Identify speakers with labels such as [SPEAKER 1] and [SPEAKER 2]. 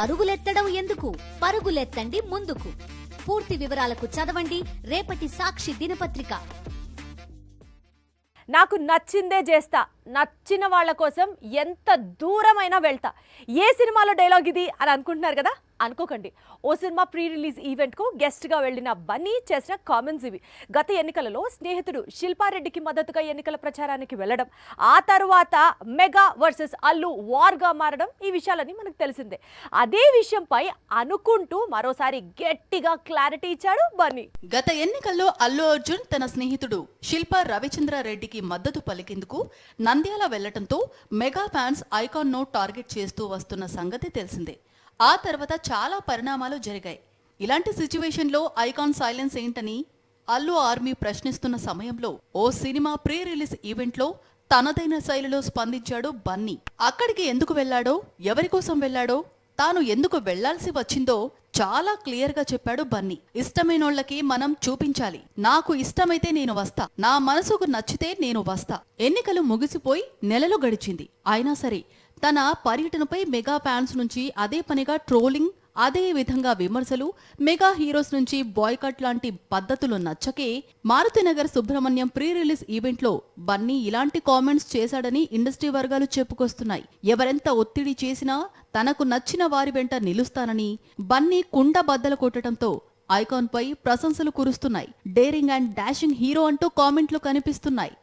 [SPEAKER 1] పరుగులెత్తడం ఎందుకు? పరుగులెత్తండి ముందుకు. పూర్తి వివరాలకు చదవండి. రేపటి సాక్షి దినపత్రిక.
[SPEAKER 2] నాకు నచ్చిందే చేస్తా. నచ్చిన వాళ్ళ కోసం ఎంత దూరమైనా వెళ్తా. ఏ సినిమాలో డైలాగ్ ఇది అని అనుకుంటున్నారు కదా? అనుకోకండి. ఓ సినిమా ప్రీ రిలీజ్ ఈవెంట్కు గెస్ట్గా వెళ్ళిన బన్నీ చేసిన కామెంట్స్ ఇవి. గత ఎన్నికలలో స్నేహితుడు శిల్పారెడ్డికి మద్దతుగా ఎన్నికల ప్రచారానికి వెళ్ళడం ఆ తర్వాత మెగా వర్సెస్ అల్లు వార్గా మారడం ఈ విషయాలని మనకు తెలిసిందే. అదే విషయంపై అనుకుంటూ మరోసారి గట్టిగా క్లారిటీ ఇచ్చాడు బన్నీ.
[SPEAKER 3] గత ఎన్నికల్లో అల్లు అర్జున్ తన స్నేహితుడు శిల్పా రవిచంద్రారెడ్డికి మద్దతు పలికేందుకు నంద్యాల వెళ్ళటంతో మెగా ఫ్యాన్స్ ఐకాన్ను టార్గెట్ చేస్తూ వస్తున్న సంగతి తెలిసిందే. ఆ తర్వాత చాలా పరిణామాలు జరిగాయి. ఇలాంటి సిచ్యువేషన్లో ఐకాన్ సైలెన్స్ ఏంటని అల్లు ఆర్మీ ప్రశ్నిస్తున్న సమయంలో ఓ సినిమా ప్రీ రిలీజ్ ఈవెంట్లో తనదైన శైలిలో స్పందించాడు బన్నీ. అక్కడికి ఎందుకు వెళ్ళాడో ఎవరి కోసం వెళ్ళాడో తాను ఎందుకు వెళ్ళాల్సి వచ్చిందో చాలా క్లియర్గా చెప్పాడు బన్నీ. ఇష్టమైనోళ్ళకి మనం చూపించాలి. నాకు ఇష్టమైతే నేను వస్తా. నా మనసుకు నచ్చితే నేను వస్తా. ఎన్నికలు ముగిసిపోయి నెలలు గడిచింది. అయినా సరే తన పర్యటనపై మెగా ఫ్యాన్స్ నుంచి అదే పనిగా ట్రోలింగ్ అదే విధంగా విమర్శలు మెగా హీరోస్ నుంచి బాయ్కట్ లాంటి పద్ధతులు నచ్చకే మారుతినగర్ సుబ్రహ్మణ్యం ప్రీ రిలీజ్ ఈవెంట్లో బన్నీ ఇలాంటి కామెంట్స్ చేశాడని ఇండస్ట్రీ వర్గాలు చెప్పుకొస్తున్నాయి. ఎవరెంత ఒత్తిడి చేసినా తనకు నచ్చిన వారి వెంట నిలుస్తానని బన్నీ కుండ బద్దలు కొట్టడంతో ఐకాన్ పై ప్రశంసలు కురుస్తున్నాయి. డేరింగ్ అండ్ డాషింగ్ హీరో అంటూ కామెంట్లు కనిపిస్తున్నాయి.